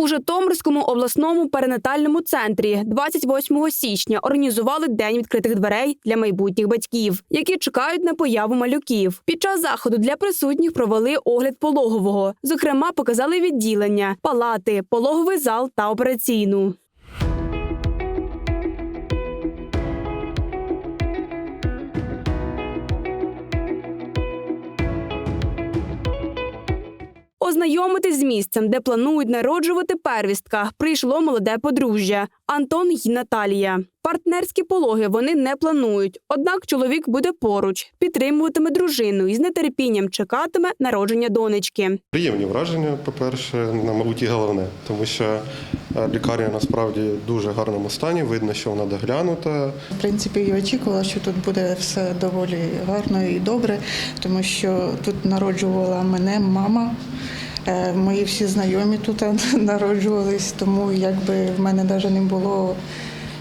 У Житомирському обласному перинатальному центрі 28 січня організували день відкритих дверей для майбутніх батьків, які чекають на появу малюків. Під час заходу для присутніх провели огляд пологового. Зокрема, показали відділення, палати, пологовий зал та операційну. Ознайомитись з місцем, де планують народжувати первістка, прийшло молоде подружжя Антон й Наталія. Партнерські пологи вони не планують. Однак чоловік буде поруч, підтримуватиме дружину і з нетерпінням чекатиме народження донечки. Приємні враження, по-перше, на мабуть, і головне, тому що е, лікарня насправді в дуже гарному стані. Видно, що вона доглянута. В принципі, і очікувала, що тут буде все доволі гарно і добре, тому що тут народжувала мене мама. Е, Мої всі знайомі тут народжувались, тому якби в мене навіть не було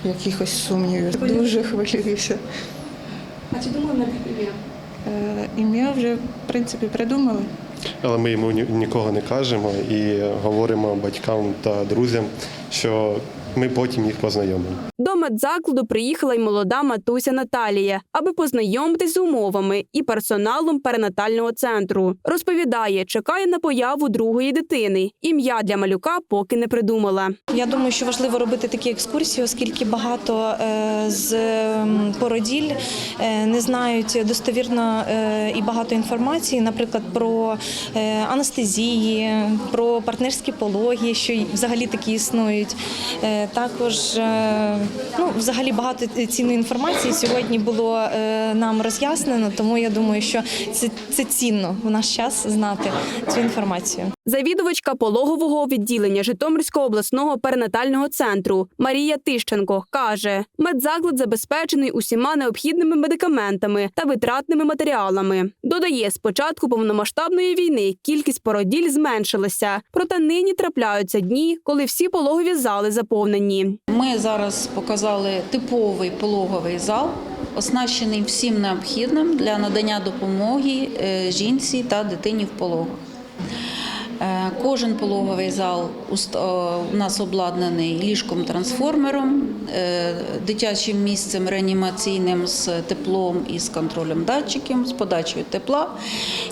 якихось сумнівів. Дуже хвилююся. А чи думали на ім'я? Е, Ім'я вже в принципі придумали. Але ми йому нікого не кажемо і говоримо батькам та друзям, що ми потім їх познайомимо. Медзакладу приїхала й молода матуся Наталія, аби познайомитись з умовами і персоналом перинатального центру. Розповідає, чекає на появу другої дитини. Ім'я для малюка поки не придумала. Я думаю, що важливо робити такі екскурсії, оскільки багато е, з породіль е, не знають достовірно е, і багато інформації, наприклад, про анестезії, про партнерські пологи, що взагалі такі існують. Також ну, взагалі багато цінної інформації сьогодні було е, нам роз'яснено, тому я думаю, що це, це цінно в наш час знати цю інформацію. Завідувачка пологового відділення Житомирського обласного перинатального центру Марія Тищенко каже: медзаклад забезпечений усіма необхідними медикаментами та витратними матеріалами. Додає, з початку повномасштабної війни кількість породіль зменшилася, проте нині трапляються дні, коли всі пологові зали заповнені. Ми зараз показали типовий пологовий зал, оснащений всім необхідним для надання допомоги е, жінці та дитині в пологах. Е, Кожен пологовий зал у нас обладнаний ліжком-трансформером, е, дитячим місцем реанімаційним з теплом і з контролем датчиків, з подачею тепла,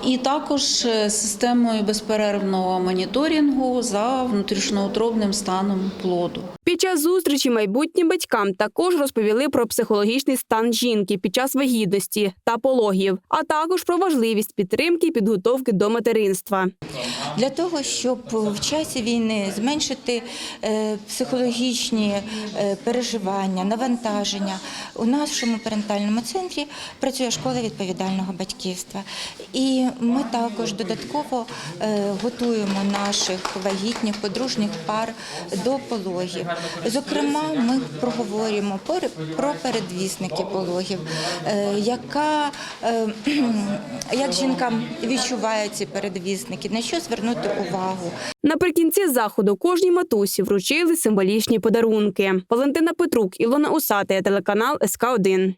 і також е, системою безперервного моніторингу за внутрішньоутробним станом плоду. Під час зустрічі майбутнім батькам також розповіли про психологічний стан жінки під час вагітності та пологів, а також про важливість підтримки і підготовки до материнства. для того, щоб в часі війни зменшити е, психологічні е, переживання, навантаження. У нашому перинатальному центрі працює школа відповідального батьківства. І ми також додатково е, готуємо наших вагітних подружніх пар до пологів. Зокрема, ми проговорюємо про передвісники пологів, яка, як жінкам відчувають ці передвісники, на що звернути увагу. Наприкінці заходу кожній матусі вручили символічні подарунки. Валентина Петрук, Ілона Усатая, телеканал СК 1